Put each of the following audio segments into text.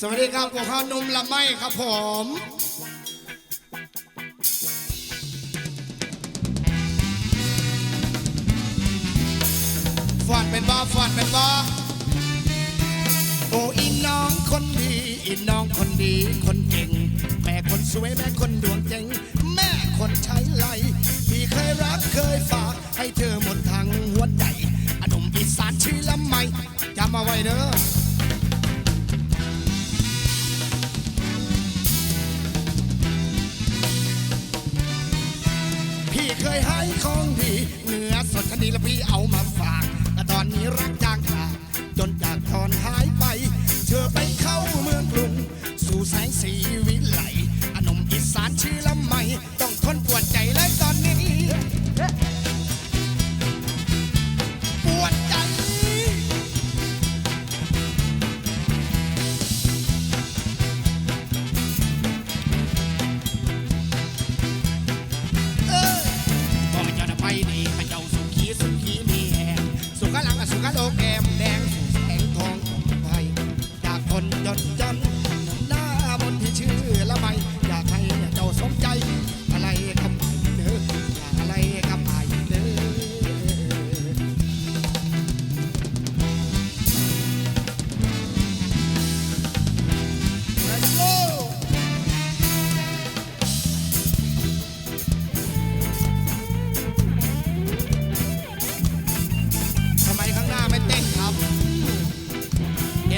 สวัสดีครับพวกเขานุ่มละไม่ครับผมฟอนเป็นบ้าฟอนเป็นบ้าโอ้อีน้องคนดีอีน้องคนดีคนเก่งแม่คนสวยแม่คนดวงเจ๋งแม่คนใช้ไหลที่เคยรักเคยฝากให้เธอหมดทั้งหัวใจอนุมอีสานชื่อละไม่จำเอาไว้เด้อ พี่เคยให้ของดีเนื้อสดชนิดแล้วพี่เอามาฝากแต่ตอนนี้รักจางขาดจนจากทอนหายไป เธอไปเข้าเมืองกรุง สู่แสงสีวิ ไปดีให้เจ้าสุขีสุขีมีแหงสุขลังสุขลกแก้ม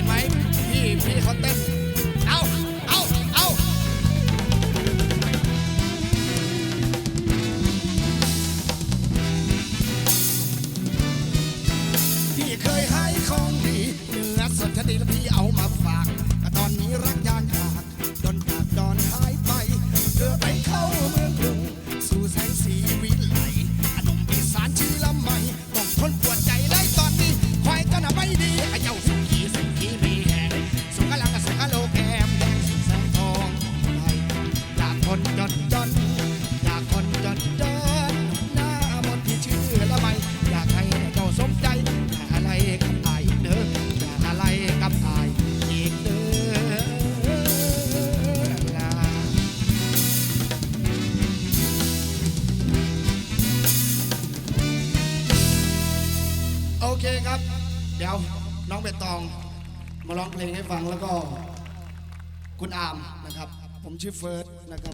ห็นไหมพี่พี่เขาเต้นเอาเอาเอาพี่เคยให้ของดีเนื้อสดชนิดแล้วพี่เอามาฝาก คนจนจน อยากคนจนจนหน้ามนที่ชื่อละไม่อยากให้เจ้าสมใจอย่าอะไรกับอายเด้ออย่าอะไรกับอายอีกเด้อลาโอเคครับ เดี๋ยวน้องใบตองมาร้องเพลงให้ฟังแล้วก็คุณอามนะครับ ผมชื่อเฟิร์สนะครับ